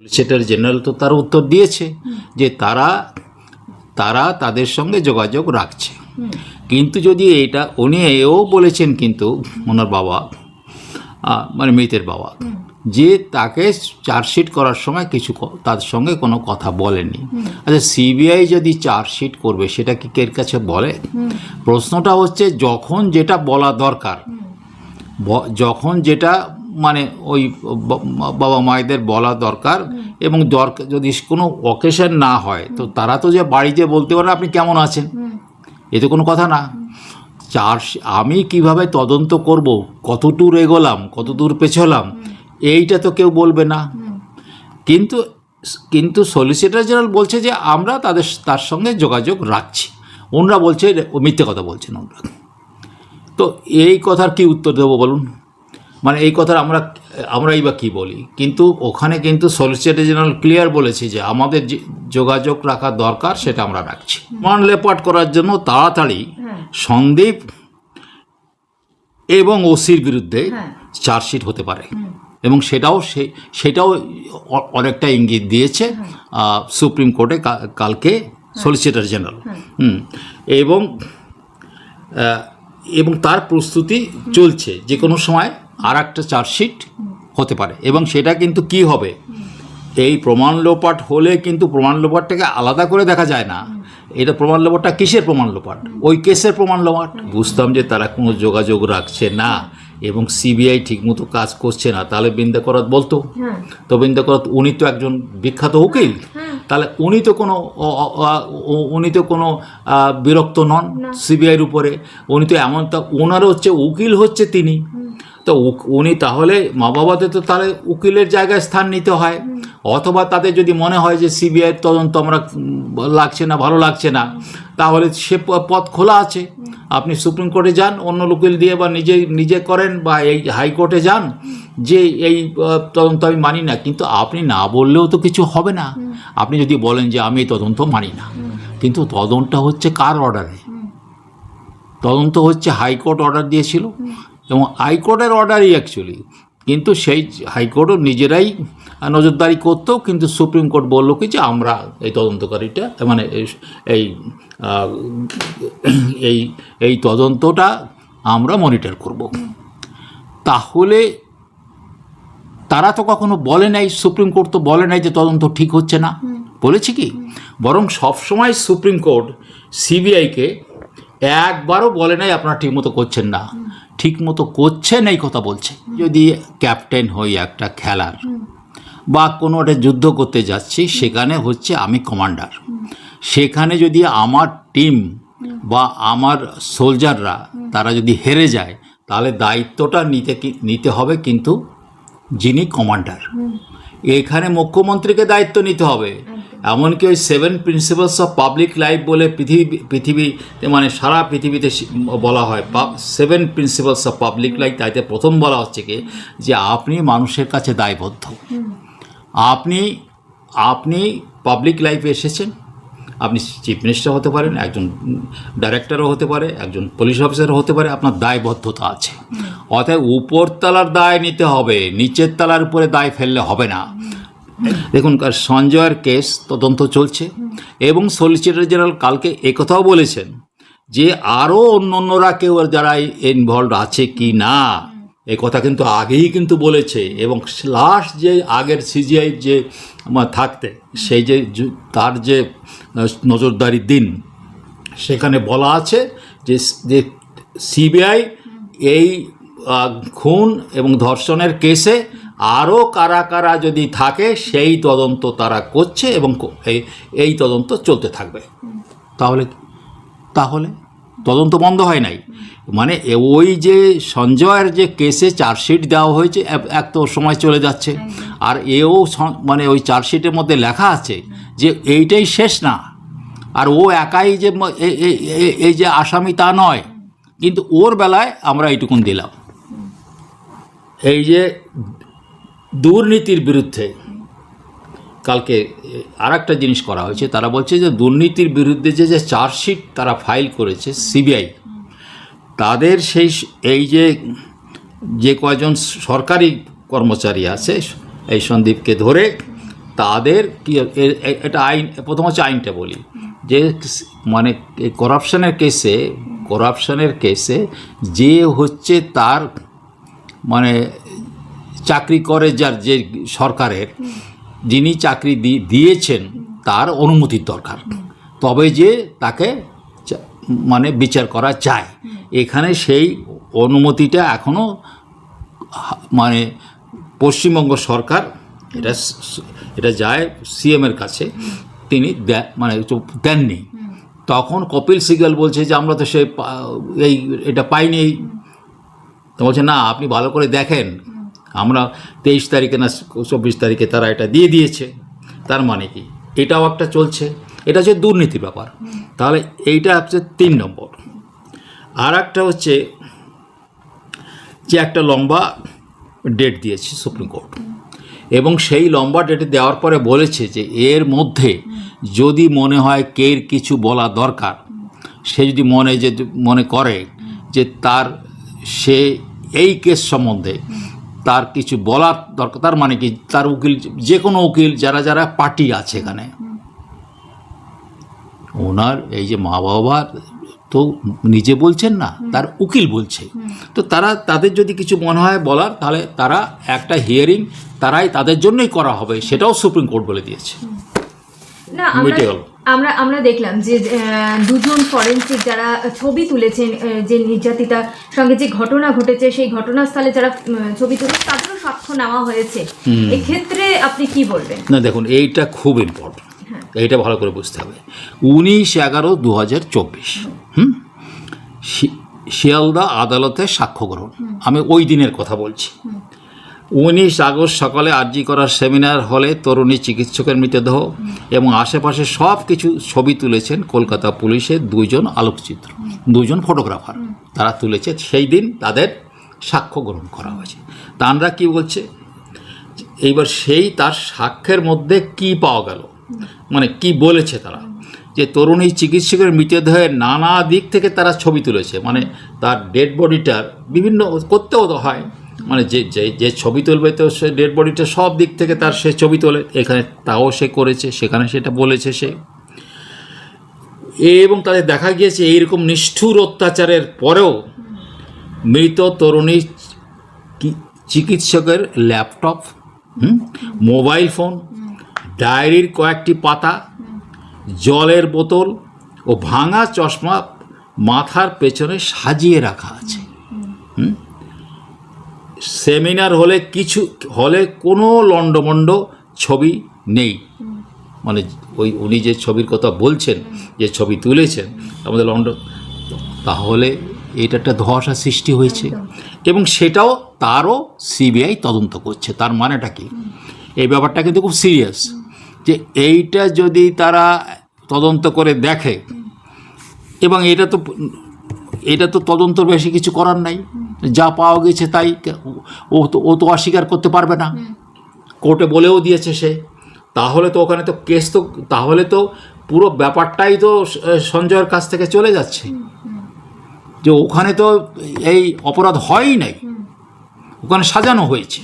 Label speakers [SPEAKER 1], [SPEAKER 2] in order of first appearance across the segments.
[SPEAKER 1] Solicitor general তো তার উত্তর দিয়েছে যে তারা তারা তাদের সঙ্গে যোগাযোগ রাখছে। কিন্তু যদি এটা উনি এও বলেছেন কিন্তু ওনার বাবা মানে মৃতের বাবা, যে তাকে চার্জশিট করার সময় কিছু তার সঙ্গে কোনো কথা বলেনি। আচ্ছা সিবিআই যদি চার্জশিট করবে, সেটা কি কের কাছে বলে? প্রশ্নটা হচ্ছে যখন যেটা বলা দরকার যখন যেটা মানে ওই বাবা মায়েদের বলা দরকার এবং দরকার যদি কোনো অকেশন না হয় তো তারা তো যে বাড়ি বাড়িতে বলতে পারে আপনি কেমন আছেন? এ তো কোনো কথা না। চার আমি কীভাবে তদন্ত করব? কত দূর এগোলাম? কত দূর পেছলাম এইটা তো কেউ বলবে না। কিন্তু কিন্তু সলিসিটর জেনারেল বলছে যে আমরা তাদের তার সঙ্গে যোগাযোগ রাখছি। ওনরা বলছে মিথ্যে কথা বলছেন ওনরা। তো এই কথার কি উত্তর দেবো বলুন? মানে এই কথার আমরা আমরাই বা কী বলি? কিন্তু ওখানে কিন্তু সলিসিটর জেনারেল ক্লিয়ার বলেছে যে আমাদের যে যোগাযোগ রাখা দরকার সেটা আমরা রাখছি। মান লেপাট করার জন্য তাড়াতাড়ি
[SPEAKER 2] হ্যাঁ।
[SPEAKER 1] সন্দীপ এবং ওসির বিরুদ্ধে
[SPEAKER 2] হ্যাঁ।
[SPEAKER 1] চার্জশিট হতে পারে। এবং সেটাও সে সেটাও অনেকটা ইঙ্গিত দিয়েছে সুপ্রিম কোর্টে কালকে সলিসিটর জেনারেল এবং এবং তার প্রস্তুতি চলছে। যে কোনো সময় আর একটা চার্জশিট হতে পারে। এবং সেটা কিন্তু কি হবে? এই প্রমাণ লোপাট হলে কিন্তু প্রমাণ লোপাটটাকে আলাদা করে দেখা যায় না। এটা প্রমাণ লোপাটটা কিসের প্রমাণ লোপাট? ওই কেসের প্রমাণ লোপাট। বুঝতাম যে তারা কোনো যোগাযোগ রাখছে না এবং সিবিআই ঠিকমতো কাজ করছে না। তাহলে বৃন্দা করাত বলতো।
[SPEAKER 2] হ্যাঁ।
[SPEAKER 1] তো বৃন্দা করাত উনি তো একজন বিখ্যাত উকিল। তাহলে উনি তো কোনো উনি তো কোনো বিরক্ত নন সিবিআইয়ের উপরে। উনি তো এমন তা ওনার হচ্ছে উকিল হচ্ছে তিনি। তো উনি তাহলে মা বাবাদের তো তাহলে উকিলের জায়গায় স্থান নিতে হয়। অথবা তাদের যদি মনে হয় যে সিবিআইয়ের তদন্ত আমরা লাগছে না ভালো লাগছে না তাহলে সে পথ খোলা আছে। আপনি সুপ্রিম কোর্টে যান অন্য উকিল দিয়ে বা নিজে নিজে করেন বা এই হাইকোর্টে যান। যে এই তদন্ত আমি মানি না কিন্তু আপনি না বললেও তো কিছু হবে না। আপনি যদি বলেন যে আমি এই তদন্ত মানি না কিন্তু তদন্তটা হচ্ছে কার অর্ডারে? তদন্ত হচ্ছে হাইকোর্ট অর্ডার দিয়েছিল এবং হাইকোর্টের অর্ডারই অ্যাকচুয়ালি কিন্তু সেই হাইকোর্টও নিজেরাই নজরদারি করতো কিন্তু সুপ্রিম কোর্ট বলল কি যে আমরা এই তদন্তকারীটা মানে এই- এই এই এই তদন্তটা আমরা মনিটর করব। তাহলে তারা তো কখনো বলে নাই সুপ্রিম কোর্ট তো বলে নাই যে তদন্ত ঠিক হচ্ছে না। বলেছে কি? বরং সবসময় সুপ্রিম কোর্ট সিবিআইকে একবারও বলে নাই আপনারা ঠিকমতো করছেন না। ঠিকমতো করছেন এই কথা বলছে। যদি ক্যাপ্টেন হই একটা খেলার বা কোনো একটা যুদ্ধ করতে যাচ্ছি সেখানে হচ্ছে আমি কমান্ডার। সেখানে যদি আমার টিম বা আমার সোলজাররা তারা যদি হেরে যায় তাহলে দায়িত্বটা নিতে নিতে হবে কিন্তু যিনি কমান্ডার। এখানে মুখ্যমন্ত্রীকে দায়িত্ব নিতে হবে। এমনকি ওই seven principles of public life বলে পৃথিবী পৃথিবীতে মানে সারা পৃথিবীতে বলা হয়। Seven principles of public life তাইতে প্রথম বলা হচ্ছে কি যে আপনি মানুষের কাছে দায়বদ্ধ। আপনি আপনি পাবলিক লাইফে এসেছেন। আপনি চিফ মিনিস্টার হতে পারেন, একজন ডাইরেক্টরও হতে পারে, একজন পুলিশ অফিসারও হতে পারে, আপনার দায়বদ্ধতা আছে। অতএব উপরতলার দায় নিতে হবে নিচের তলার উপরে দায় ফেললে হবে না। দেখুন সঞ্জয়ের কেস তদন্ত চলছে এবং সলিসিটর জেনারেল কালকে একথাও বলেছেন যে আরও অন্য অন্যরা কেউ যারা ইনভলভ আছে কি না এ কথা কিন্তু আগেই কিন্তু বলেছে এবং লাস্ট যে আগের সিজিআই যে থাকতে সেই যে তার যে আহ, নজরদারির দিন সেখানে বলা আছে যে সিবিআই এই খুন এবং ধর্ষণের কেসে আরও কারা কারা যদি থাকে সেই তদন্ত তারা করছে এবং এই তদন্ত চলতে থাকবে। তাহলে তাহলে তদন্ত বন্ধ হয় নাই। মানে ওই যে সঞ্জয়ের যে কেসে চার্জশিট দেওয়া হয়েছে এক- তো সময় চলে যাচ্ছে। আর এও মানে ওই চার্জশিটের মধ্যে লেখা আছে যে এইটাই শেষ না। আর ও একাই যে এই যে আসামি তা নয়। কিন্তু ওর বেলায় আমরা এইটুকুন দিলাম। এই যে দুর্নীতির বিরুদ্ধে কালকে আর একটা জিনিস করা হয়েছে, তারা বলছে যে দুর্নীতির বিরুদ্ধে যে যে চার্জশিট তারা ফাইল করেছে সিবিআই, তাদের সেই এই যে যে কয়জন সরকারি কর্মচারী আছে, এই সন্দীপকে ধরে তাদের কি এটা আইন, প্রথম হচ্ছে আইনটা বলি, যে মানে করাপশনের কেসে করাপশনের কেসে যে হচ্ছে তার মানে চাকরি করে যার যে সরকারের, যিনি চাকরি দিয়েছেন তার অনুমতির দরকার। তবে যে তাকে মানে বিচার করা যায়। এখানে সেই অনুমতিটা এখনও মানে পশ্চিমবঙ্গ সরকার, এটা এটা যায় সিএমের কাছে, তিনি মানে দেননি। তখন কপিল সিগাল বলছে যে, আমরা তো সে এই, এটা পাইনি তো বলছে, না, আপনি ভালো করে দেখেন। আমরা তেইশ তারিখে না চব্বিশ তারিখে তারা এটা দিয়ে দিয়েছে। তার মানে কি? এটাও একটা চলছে। এটা হচ্ছে দুর্নীতির ব্যাপার। তাহলে এইটা হচ্ছে তিন নম্বর। আর একটা হচ্ছে যে একটা লম্বা ডেট দিয়েছে সুপ্রিম কোর্ট। এবং সেই লম্বা ডেটে দেওয়ার পরে বলেছে যে এর মধ্যে যদি মনে হয় কের কিছু বলা দরকার, সে যদি মনে যে মনে করে যে তার সে এই কেস সম্বন্ধে তার কিছু বলার দরকার তার মানে কি? তার উকিল যে কোনো উকিল যারা যারা পার্টি আছে এখানে ওনার এই যে মা বাবা তো নিজে বলছেন না তার উকিল বলছে। তো তারা তাদের যদি কিছু মনে হয় বলার তাহলে তারা একটা হিয়ারিং তারাই তাদের জন্যই করা হবে সেটাও সুপ্রিম কোর্ট বলে দিয়েছে।
[SPEAKER 2] না
[SPEAKER 1] মিটে গেল।
[SPEAKER 2] আমরা আমরা দেখলাম যে দুজন ফরেন্সিক যারা ছবি তুলেছেন যে নির্যাতিতার সঙ্গে যে ঘটনা ঘটেছে সেই ঘটনাস্থলে যারা ছবি তুলে তাদেরও সাক্ষ্য নেওয়া হয়েছে। এক্ষেত্রে আপনি কি বলবেন?
[SPEAKER 1] না দেখুন এইটা খুব ইম্পর্টেন্ট এইটা ভালো করে বুঝতে হবে। উনিশ এগারো দু হাজার চব্বিশ হুম? শিয়ালদা আদালতে সাক্ষ্য গ্রহণ। আমি ওই দিনের কথা বলছি। উনিশ আগস্ট সকালে আরজি করার সেমিনার হলে তরুণী চিকিৎসকের মৃতদেহ এবং আশেপাশে সব কিছু ছবি তুলেছেন কলকাতা পুলিশের দুইজন আলোকচিত্র, দুজন ফটোগ্রাফার। তারা তুলেছে, সেই দিন তাদের সাক্ষ্য গ্রহণ করা হয়েছে। তানরা কি বলছে? এইবার সেই তার সাক্ষ্যের মধ্যে কি পাওয়া গেল? মানে কি বলেছে তারা? যে তরুণী চিকিৎসকের মৃতদেহের নানা দিক থেকে তারা ছবি তুলেছে। মানে তার ডেড বডিটার বিভিন্ন করতেও তো হয় মানে যে যে যে ছবি তুলবে তো সে ডেড বডিটা সব দিক থেকে তার সে ছবি তোলে এখানে তাও সে করেছে, সেখানে সেটা বলেছে সে এবং তাদের দেখা গিয়েছে এইরকম নিষ্ঠুর অত্যাচারের পরেও মৃত তরুণী চিকিৎসকের ল্যাপটপ মোবাইল ফোন, ডায়েরির কয়েকটি পাতা, জলের বোতল ও ভাঙা চশমা মাথার পেছনে সাজিয়ে রাখা আছে? সেমিনার হলে কিছু, হলে কোনো লণ্ডমণ্ড ছবি নেই। মানে ওই উনি যে ছবির কথা বলছেন, যে ছবি তুলেছেন, আমাদের লন্ড, তাহলে এটা একটা ধোঁয়াশা সৃষ্টি হয়েছে। এবং সেটাও তারও সিবিআই তদন্ত করছে। তার মানেটা কি? এই ব্যাপারটা কিন্তু খুব সিরিয়াস। যে এইটা যদি তারা তদন্ত করে দেখে, এবং এটা তো এটা তো তদন্তর বেশি কিছু করার নাই। যা পাওয়া গেছে তাই ও তো ও তো অস্বীকার করতে পারবে না। কোর্টে বলেও দিয়েছে সে। তাহলে তো ওখানে তো কেস তো তাহলে তো পুরো ব্যাপারটাই তো সঞ্জয়ের কাছ থেকে চলে যাচ্ছে। যে ওখানে তো এই অপরাধ হয়ই নাই। ওখানে সাজানো হয়েছে।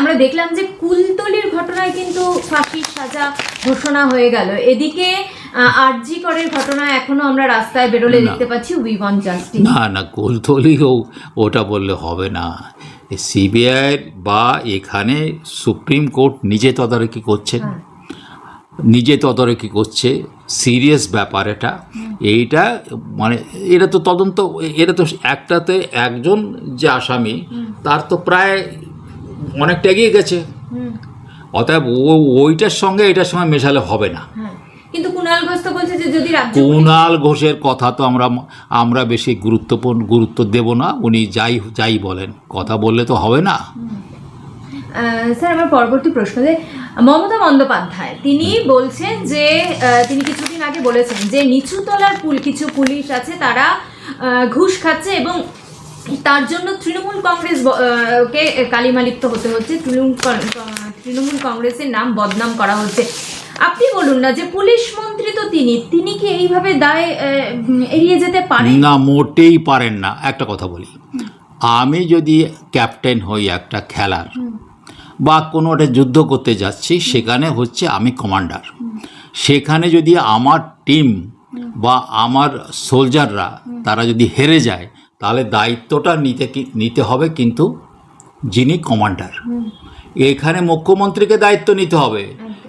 [SPEAKER 2] আমরা দেখলাম যে কুলতলির ঘটনায় কিন্তু ফাঁসির সাজা ঘোষণা হয়ে গেল। এদিকে আরজি করের ঘটনা এখনও আমরা রাস্তায় বেরোলে। দেখতে পাচ্ছি উই ওয়ান্ট জাস্টিস
[SPEAKER 1] না না গোলতলিও ওটা বললে হবে না। সিবিআই বা এখানে সুপ্রিম কোর্ট নিজে তদারকি করছে।
[SPEAKER 2] হ্যাঁ।
[SPEAKER 1] নিজে তদারকি করছে সিরিয়াস ব্যাপার এটা। এইটা মানে এটা তো তদন্ত এটা তো একটাতে একজন যে আসামি তার তো প্রায় অনেকটা এগিয়ে গেছে। অতএব ও ওইটার সঙ্গে এটার সঙ্গে মেশালে হবে না।
[SPEAKER 2] হ্যাঁ। কিন্তু কুণাল ঘোষ তো বলছে যে যদি রাজ্য
[SPEAKER 1] কুণাল ঘোষের কথা তো আমরা আমরা বেশি গুরুত্বপূর্ণ গুরুত্ব দেব না। উনি যাই যাই বলেন। কথা বললে তো হবে না।
[SPEAKER 2] স্যার আমার পরবর্তী প্রশ্ন যে মমতা বন্দ্যোপাধ্যায় তিনি বলছেন যে তিনি কিছুদিন আগে বলেছেন যে নিচুতলার পুল কিছু পুলিশ আছে তারা ঘুষ খাচ্ছে এবং তার জন্য তৃণমূল কংগ্রেস কে কালিমালিপ্ত হতে হচ্ছে। তৃণমূল তৃণমূল কংগ্রেসের নাম বদনাম করা হচ্ছে। আপনি বলুন না যে পুলিশ মন্ত্রী তো তিনি তিনি কি এইভাবে দায় এড়িয়ে যেতে পারেন?
[SPEAKER 1] না, মোটেই পারেন না। একটা কথা বলি। আমি যদি ক্যাপ্টেন হই একটা খেলার, বা কোনো একটা যুদ্ধ করতে যাচ্ছি, সেখানে হচ্ছে আমি কমান্ডার। সেখানে যদি আমার টিম বা আমার সোলজাররা তারা যদি হেরে যায়, তাহলে দায়িত্বটা নিতে নিতে হবে কিন্তু যিনি কমান্ডার। এখানে মুখ্যমন্ত্রীকে দায়িত্ব নিতে হবে।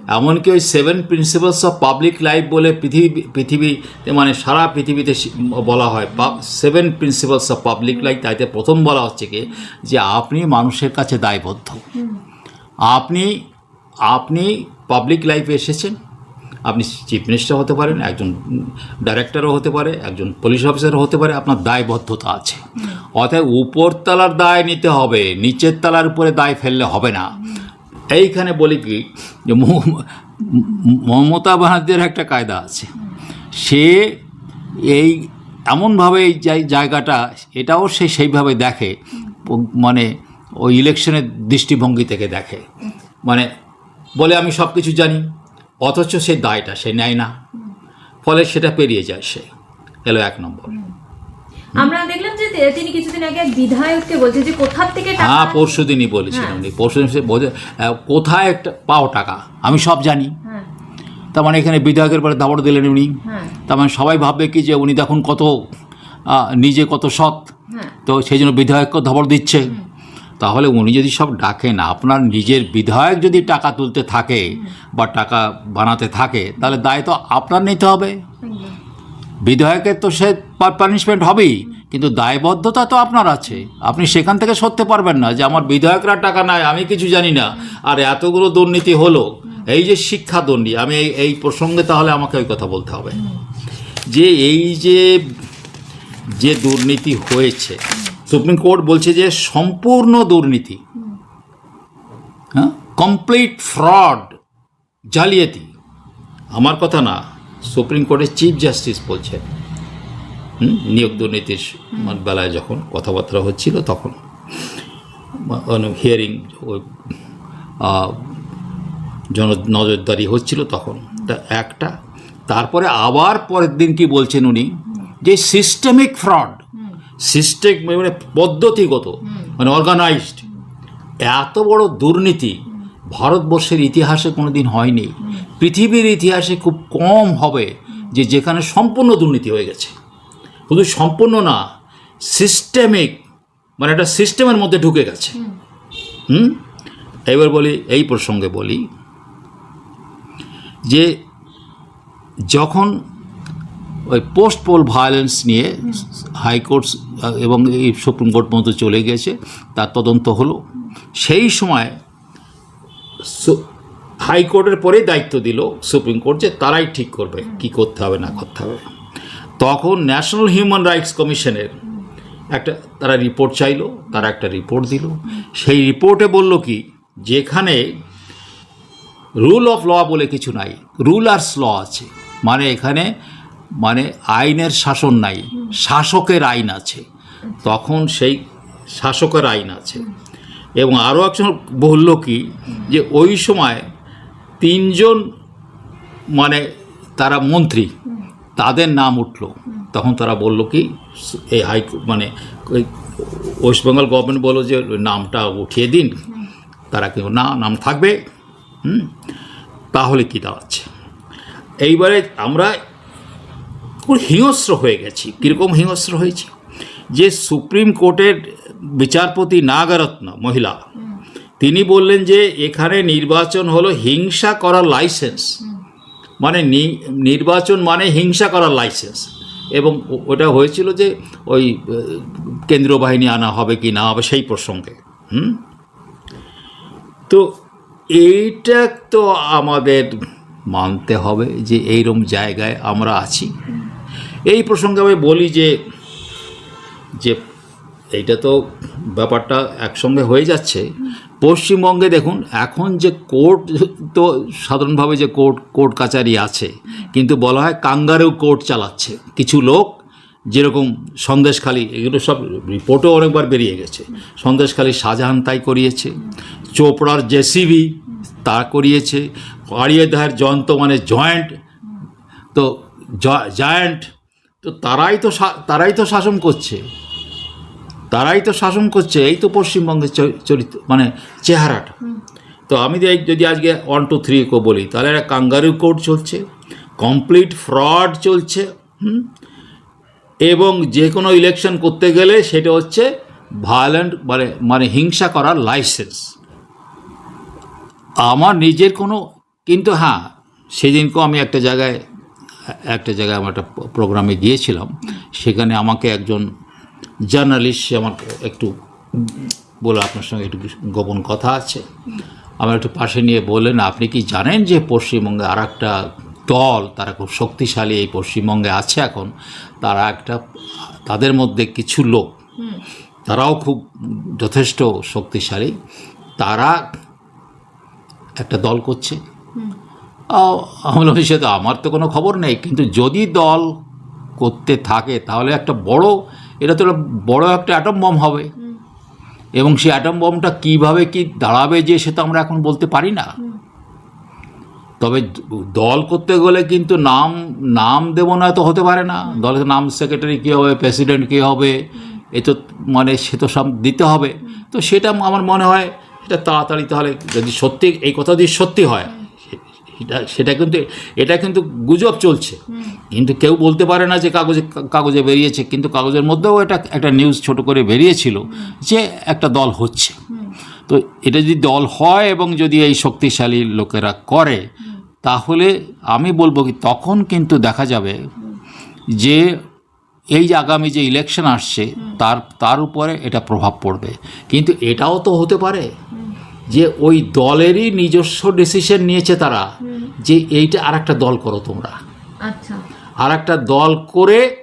[SPEAKER 1] এমনকি ওই seven principles of public life বলে পৃথিবী পৃথিবীতে মানে সারা পৃথিবীতে বলা হয়। Seven principles of public life তাইতে প্রথম বলা হচ্ছে কি, যে আপনি মানুষের কাছে দায়বদ্ধ। আপনি আপনি পাবলিক লাইফে এসেছেন। আপনি চিফ মিনিস্টার হতে পারেন, একজন ডাইরেক্টরও হতে পারে, একজন পুলিশ অফিসারও হতে পারে, আপনার দায়বদ্ধতা আছে। অতএব উপরতলার দায় নিতে হবে নিচের তলার উপরে দায় ফেললে হবে না। এইখানে বলি কি, যে মমতা ব্যানার্জির একটা কায়দা আছে। সে এই এমনভাবে এই জায়- জায়গাটা, এটাও সে সেইভাবে দেখে মানে ওই ইলেকশনের দৃষ্টিভঙ্গি থেকে দেখে। মানে বলে, আমি সব কিছু জানি, অথচ সে দায়টা, সে নেয় না। ফলে সেটা পেরিয়ে যায় সে। এলো এক নম্বর।
[SPEAKER 2] আমরা দেখলাম যে তিনি কিছুদিন আগে এক বিধায়ককে বলছে যে কোথার থেকে টাকা
[SPEAKER 1] হ্যাঁ পরশু দিনই বলেছিলেন
[SPEAKER 2] হ্যাঁ।
[SPEAKER 1] উনি। পরশু দিন সে বোঝে কোথায় একটা পাও টাকা? আমি সব জানি।
[SPEAKER 2] হ্যাঁ।
[SPEAKER 1] তার মানে এখানে বিধায়কের পরে দাবড় দিলেন উনি।
[SPEAKER 2] হ্যাঁ।
[SPEAKER 1] তার মানে সবাই ভাববে কি যে উনি দেখুন কত নিজে কত সৎ। তো সেই জন্য বিধায়ককে ধবড় দিচ্ছে। তাহলে উনি যদি সব ডাকেন আপনার নিজের বিধায়ক যদি টাকা তুলতে থাকে বা টাকা বানাতে থাকে তাহলে দায় তো আপনার নিতে হবে। বিধায়কের তো সে পানিশমেন্ট হবেই, কিন্তু দায়বদ্ধতা তো আপনার আছে। আপনি সেখান থেকে সরতে পারবেন না যে আমার বিধায়করা টাকা নেয় আমি কিছু জানি না। আর এতগুলো দুর্নীতি হলো, এই যে শিক্ষা দুর্নীতি, আমি এই এই প্রসঙ্গে তাহলে আমাকে ওই কথা বলতে হবে। যে এই যে যে দুর্নীতি হয়েছে, সুপ্রিম কোর্ট বলছে যে সম্পূর্ণ দুর্নীতি হ্যাঁ কমপ্লিট ফ্রড জালিয়াতি। আমার কথা না সুপ্রিম কোর্টের চিফ জাস্টিস বলছেন। হুম, নিয়োগ দুর্নীতির বেলায় যখন কথাবার্তা হচ্ছিল তখন। হিয়ারিং জন নজরদারি হচ্ছিল তখন। তা একটা তারপরে আবার পরের দিন কি বলছেন উনি? যে সিস্টেমিক ফ্রড সিস্টেম মানে পদ্ধতিগত মানে অর্গানাইজড এত বড় দুর্নীতি ভারতবর্ষের ইতিহাসে কোনো দিন হয়নি। পৃথিবীর ইতিহাসে খুব কম হবে যে যেখানে সম্পূর্ণ দুর্নীতি হয়ে গেছে। শুধু সম্পূর্ণ না সিস্টেমিক মানে একটা সিস্টেমের মধ্যে ঢুকে গেছে। হুম? এবার বলি, এই প্রসঙ্গে বলি যে যখন ওই পোস্ট পোল ভায়োলেন্স নিয়ে হাইকোর্ট এবং এই সুপ্রিম কোর্ট পর্যন্ত চলে গেছে, তার তদন্ত হলো। সেই সময় হাইকোর্টের পরেই দায়িত্ব দিল সুপ্রিম কোর্ট যে তারাই ঠিক করবে, কি করতে হবে, না করতে হবে। তখন ন্যাশনাল হিউম্যান রাইটস কমিশনের একটা, তারা রিপোর্ট চাইলো, তারা একটা রিপোর্ট দিল। সেই রিপোর্টে বলল কি, যেখানে রুল অফ ল বলে কিছু নাই, রুলার্স ল আছে। মানে এখানে মানে আইনের শাসন নাই, শাসকের আইন আছে। তখন সেই শাসকের আইন আছে। এবং আরও একজন বলল কি, যে ওই সময় তিনজন মানে তারা মন্ত্রী, তাদের নাম উঠল। তখন তারা বলল কি, এই হাই মানে ওয়েস্ট বেঙ্গল গভর্নমেন্ট বলল যে নামটা উঠিয়ে দিন। তারা কেউ না, নাম থাকবে। হুম? তাহলে কী দাঁড়াচ্ছে? এইবারে আমরা হিংস্র হয়ে গেছি। কীরকম হিংস্র হয়েছি? যে সুপ্রিম কোর্টের বিচারপতি নাগরত্ন, মহিলা। তিনি বললেন যে, এখানে নির্বাচন হলো হিংসা করার লাইসেন্স। মানে নির্বাচন মানে হিংসা করার লাইসেন্স। এবং ওটা হয়েছিল যে, ওই কেন্দ্রীয় বাহিনী আনা হবে কি না হবে সেই প্রসঙ্গে। হুম? তো এইটা তো আমাদের মানতে হবে যে, এইরকম জায়গায় আমরা আছি। এই প্রসঙ্গে আমি বলি যে যে এইটা তো ব্যাপারটা একসঙ্গে হয়ে যাচ্ছে। পশ্চিমবঙ্গে দেখুন, এখন যে কোর্ট তো সাধারণভাবে যে কোর্ট কোর্ট কাচারি আছে, কিন্তু বলা হয় কাঙ্গারেও কোর্ট চালাচ্ছে। কিছু লোক যেরকম সন্দেশখালি, এগুলো সব রিপোর্টও অনেকবার বেরিয়ে গেছে। সন্দেশখালি শাহজাহান তাই করিয়েছে, চোপড়ার জেসিবি তা করিয়েছে আড়িয়েদাহের যন্ত্র মানে জয়েন্ট, তো জায়ান্ট, তো তারাই তো তারাই তো শাসন করছে। তারাই তো শাসন করছে এই তো পশ্চিমবঙ্গের চরিত্র মানে চেহারাটা। তো আমি যদি- যদি আজকে ওয়ান টু থ্রি কো বলি তাহলে একটা কাঙ্গারু কোর্ট চলছে কমপ্লিট ফ্রড চলছে এবং যে কোনো ইলেকশন করতে গেলে সেটা হচ্ছে ভায়োলেন্ট মানে মানে হিংসা করার লাইসেন্স আমার নিজের কোনো কিন্তু হ্যাঁ সেদিনকেও আমি একটা জায়গায় একটা জায়গায় আমার একটা প্রোগ্রামে গিয়েছিলাম সেখানে আমাকে একজন জার্নালিস্ট সে আমাকে একটু বলে আপনার সঙ্গে একটু গোপন কথা আছে। আমার একটু পাশে নিয়ে বললেন আপনি কি জানেন যে পশ্চিমবঙ্গে আর একটা দল তারা খুব শক্তিশালী এই পশ্চিমবঙ্গে আছে এখন? তারা একটা তাদের মধ্যে কিছু লোক তারাও খুব যথেষ্ট শক্তিশালী। তারা একটা দল করছে। আহ, আমি বললাম সে তো আমার তো কোনো খবর নেই কিন্তু যদি দল করতে থাকে তাহলে একটা বড় এটা তো বড় একটা অ্যাটম বম হবে। এবং সেই অ্যাটম বমটা কীভাবে কি দাঁড়াবে যে সেটা আমরা এখন বলতে পারি না। তবে দল করতে গেলে কিন্তু নাম নাম দেব না তো হতে পারে না। দলের নাম সেক্রেটারি কী হবে প্রেসিডেন্ট কী হবে, এ তো মানে সে তো সব দিতে হবে। তো সেটা আমার মনে হয়, এটা তাড়াতাড়ি তাহলে যদি সত্যি, এই কথা যদি সত্যি হয় সেটা সেটা কিন্তু, এটা কিন্তু গুজব চলছে। কিন্তু কেউ বলতে পারে না যে কাগজে কাগজে বেরিয়েছে, কিন্তু কাগজের মধ্যেও এটা একটা নিউজ ছোট করে বেরিয়েছিল যে একটা দল হচ্ছে। তো এটা যদি দল হয় এবং যদি এই শক্তিশালী লোকেরা করে, তাহলে আমি বলব কি, তখন কিন্তু দেখা যাবে যে এই যে আগামী যে ইলেকশন আসছে, তার তার উপরে এটা প্রভাব পড়বে। কিন্তু এটাও তো হতে পারে। যে ওই দলেরই নিজস্ব ডিসিশন নিয়েছে তারা যে এইটা আর একটা দল করো তোমরা।
[SPEAKER 2] আচ্ছা।
[SPEAKER 1] আর একটা দল করে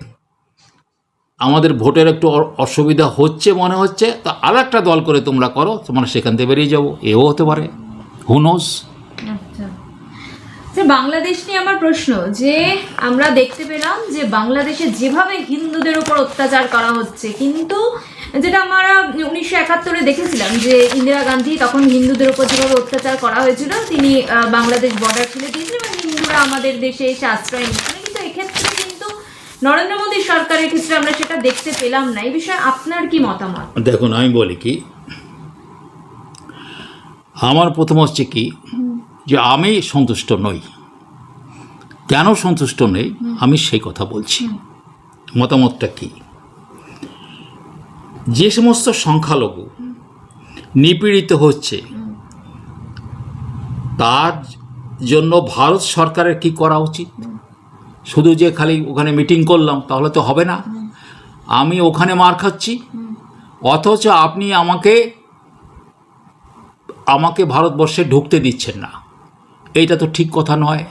[SPEAKER 1] আমাদের ভোটের একটু অসুবিধা হচ্ছে মনে হচ্ছে তা আর একটা দল করে তোমরা করো তোমরা সেখান থেকে বেরিয়ে যাব। এও হতে পারে। হুনোস
[SPEAKER 2] স্যার বাংলাদেশ নিয়ে আমার প্রশ্ন যে আমরা দেখতে পেলাম যে বাংলাদেশে যেভাবে হিন্দুদের উপর অত্যাচার করা হচ্ছে, কিন্তু যেটা আমরা উনিশশো একাত্তরে দেখেছিলাম যে ইন্দিরা গান্ধী তখন হিন্দুদের উপর যেভাবে অত্যাচার করা হয়েছিল, তিনি বাংলাদেশ বর্ডার খুলে দিয়েছিলেন এবং হিন্দুরা আমাদের দেশে এসে আশ্রয় নিচ্ছিলেন কিন্তু এক্ষেত্রে কিন্তু নরেন্দ্র মোদী সরকারের ক্ষেত্রে আমরা সেটা দেখতে পেলাম না। এই বিষয়ে আপনার কি মতামত?
[SPEAKER 1] দেখুন, আমি বলি কি, আমার প্রথম হচ্ছে কি যে আমি সন্তুষ্ট নই। কেন সন্তুষ্ট নেই? আমি সেই কথা বলছি। মতামতটা কি? যে সমস্ত সংখ্যালঘু নিপীড়িত হচ্ছে, তার জন্য ভারত সরকারের কি করা উচিত? শুধু যে খালি ওখানে মিটিং করলাম, তাহলে তো হবে না। আমি ওখানে মার খাচ্ছি। অথচ আপনি আমাকে আমাকে ভারতবর্ষে ঢুকতে দিচ্ছেন না। এইটা তো ঠিক কথা নয়।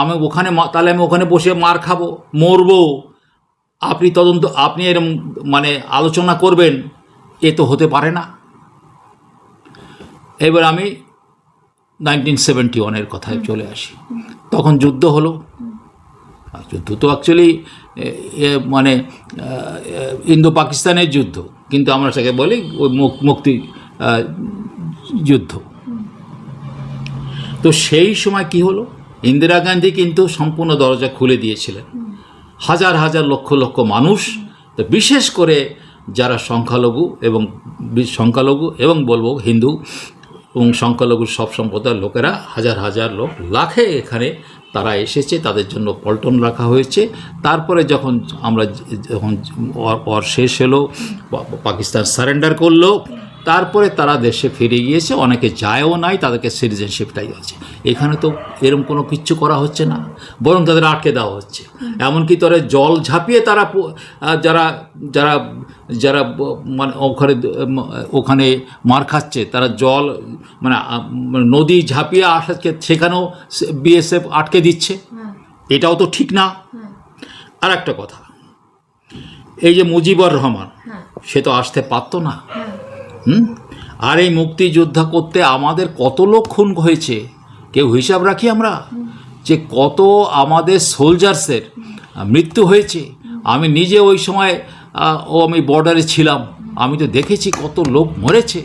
[SPEAKER 1] আমি ওখানে তাহলে আমি ওখানে বসে মার খাব, মরবো। আপনি তদন্ত, আপনি এরম মানে আলোচনা করবেন, এ তো হতে পারে না। এবার আমি নাইনটিন সেভেন্টি ওয়ানের কথায় চলে আসি। তখন যুদ্ধ হলো। যুদ্ধ তো অ্যাকচুয়ালি মানে ইন্দো পাকিস্তানের যুদ্ধ। কিন্তু আমরা সেটাকে বলি মুক্তি যুদ্ধ। তো সেই সময় কি হলো? ইন্দিরা গান্ধী কিন্তু সম্পূর্ণ দরজা খুলে দিয়েছিলেন। হাজার হাজার লক্ষ লক্ষ মানুষ, তো বিশেষ করে যারা সংখ্যালঘু এবং সংখ্যালঘু এবং বলব হিন্দু এবং সংখ্যালঘু সব সম্প্রদায়ের লোকেরা, হাজার হাজার লোক লাখে এখানে তারা এসেছে, তাদের জন্য পল্টন রাখা হয়েছে। তারপরে যখন আমরা যখন ওর- শেষ হলো পাকিস্তান সারেন্ডার করল তারপরে তারা দেশে ফিরে গিয়েছে অনেকে যায়ও নাই তাদেরকে সিটিজেনশিপটাই আছে। এখানে তো এরম কোনো কিচ্ছু করা হচ্ছে না বরং তাদের আটকে দেওয়া হচ্ছে। এমনকি তারা জল ঝাঁপিয়ে তারা যারা যারা যারা মানে ওখানে ওখানে মার খাচ্ছে তারা জল মানে মানে নদী ঝাঁপিয়ে আসাকে সেখানেও বিএসএফ আটকে দিচ্ছে।
[SPEAKER 2] হ্যাঁ।
[SPEAKER 1] এটাও তো ঠিক না।
[SPEAKER 2] হ্যাঁ।
[SPEAKER 1] আর একটা কথা এই যে মুজিবুর রহমান
[SPEAKER 2] হ্যাঁ।
[SPEAKER 1] সে তো আসতে পারতো না। হুম? আর এই মুক্তিযোদ্ধা করতে আমাদের কত লোক খুন হয়েছে? কেউ হিসাব রাখি আমরা? যে কত আমাদের সোলজার্সের মৃত্যু হয়েছে? আমি নিজে ওই সময় ও আমি বর্ডারে ছিলাম। আমি তো দেখেছি কত লোক মরেছে।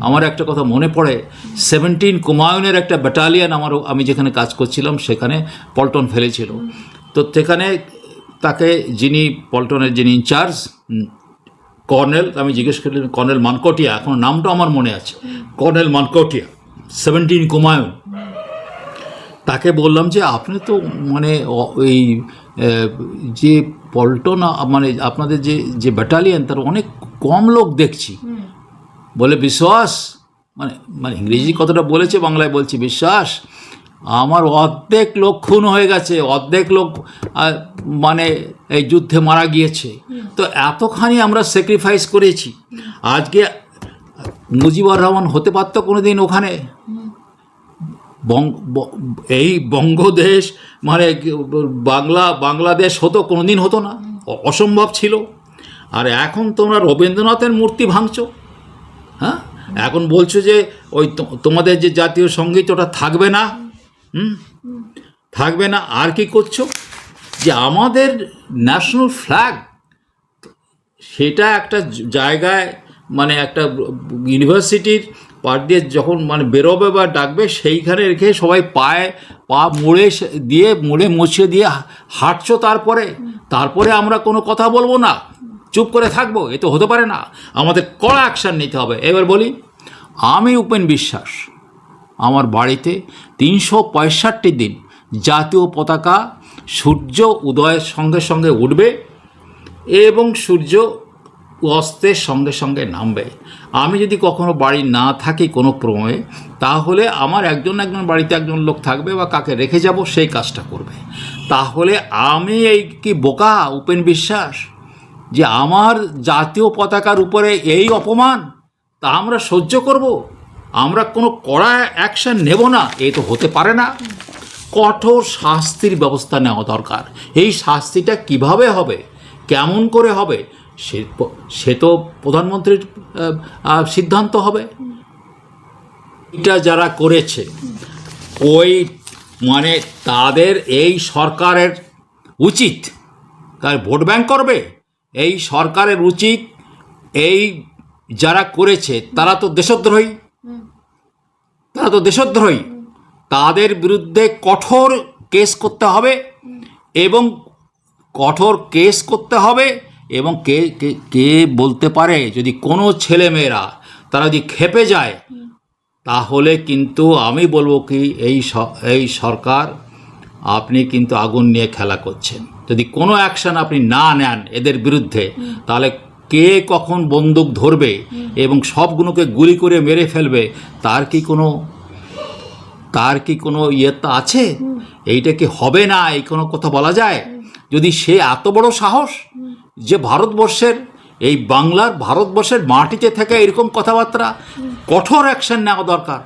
[SPEAKER 1] আমার একটা কথা মনে পড়ে সেভেন্টিন কুমায়ুনের একটা ব্যাটালিয়ান আমার আমি যেখানে কাজ করছিলাম, সেখানে পল্টন ফেলেছিল। তো সেখানে তাকে যিনি পল্টনের যিনি ইনচার্জ কর্নেল, আমি জিজ্ঞেস করলাম, কর্নেল মানকটিয়া, এখন নামটা আমার মনে আছে। কর্নেল মানকটিয়া সেভেন্টিন কুমায়ুন তাকে বললাম যে, আপনি তো মানে এই যে পল্টন মানে আপনাদের যে যে ব্যাটালিয়ান তার অনেক কম লোক দেখছি। বলে, বিশ্বাস? মানে মানে ইংরেজি কথাটা বলেছে, বাংলায় বলছি, বিশ্বাস? আমার অর্ধেক লোক খুন হয়ে গেছে, অর্ধেক লোক মানে এই যুদ্ধে মারা গিয়েছে। তো এতখানি আমরা স্যাক্রিফাইস করেছি। আজকে মুজিবুর রহমান হতে পারতো কোনো দিন ওখানে এই বঙ্গদেশ মানে বাংলা, বাংলাদেশ হতো কোনো দিন হতো না। অসম্ভব ছিল। আর এখন তোমরা রবীন্দ্রনাথের মূর্তি ভাঙছ। হ্যাঁ? এখন বলছো যে ওই তোমাদের যে জাতীয় সংগীত, ওটা থাকবে না। থাকবে না আর কি করছ? যে আমাদের ন্যাশনাল ফ্ল্যাগ সেটা একটা জায়গায় মানে একটা ইউনিভার্সিটির পার দিয়ে যখন মানে বেরোবে বা ডাকবে সেইখানে রেখে সবাই পায়ে পা মুড়ে দিয়ে মুড়ে মুছিয়ে দিয়ে হাঁটছো তারপরে? তারপরে আমরা কোনো কথা বলব না। চুপ করে থাকব এ তো হতে পারে না। আমাদের কড়া অ্যাকশান নিতে হবে। এবার বলি আমি উপেন বিশ্বাস। আমার বাড়িতে তিনশো পঁয়ষট্টি দিন জাতীয় পতাকা সূর্য উদয়ের সঙ্গে সঙ্গে উঠবে এবং সূর্য অস্তের সঙ্গে সঙ্গে নামবে। আমি যদি কখনো বাড়ি না থাকি কোনো ক্রমে, তাহলে আমার একজন একজন বাড়িতে একজন লোক থাকবে বা কাকে রেখে যাব সেই কাজটা করবে। তাহলে আমি এই কি বোকা, উপেন বিশ্বাস, যে আমার জাতীয় পতাকার উপরে এই অপমান তা আমরা সহ্য করব? আমরা কোনো কড়া অ্যাকশন নেব না, এ তো হতে পারে না। কঠোর শাস্তির ব্যবস্থা নেওয়া দরকার। এই শাস্তিটা কীভাবে হবে? কেমন করে হবে? সে সে তো প্রধানমন্ত্রীর সিদ্ধান্ত হবে। এটা যারা করেছে, ওই মানে তাদের এই সরকারের উচিত। তার ভোট ব্যাংক করবে, এই সরকারের উচিত, এই যারা করেছে, তারা তো দেশদ্রোহী। তো দেশদ্রোহী। তাদের বিরুদ্ধে কঠোর কেস করতে হবে এবং কঠোর কেস করতে হবে এবং কে, কে- বলতে পারে যদি কোনো ছেলেমেয়েরা তারা যদি খেপে যায়, তাহলে কিন্তু আমি বলব কি এই এই সরকার আপনি কিন্তু আগুন নিয়ে খেলা করছেন। যদি কোনো অ্যাকশন আপনি না নেন এদের বিরুদ্ধে, তাহলে কে কখন বন্দুক ধরবে এবং সবগুলোকে গুলি করে মেরে ফেলবে, তার কি কোনো তার কি কোনো ইয়েতা আছে? এইটা কি হবে না? এই কোনো কথা বলা যায়? যদি সে এত বড় সাহস যে ভারতবর্ষের, এই বাংলার ভারতবর্ষের মাটিতে থেকে এরকম কথাবার্তা কঠোর অ্যাকশন নেওয়া দরকার।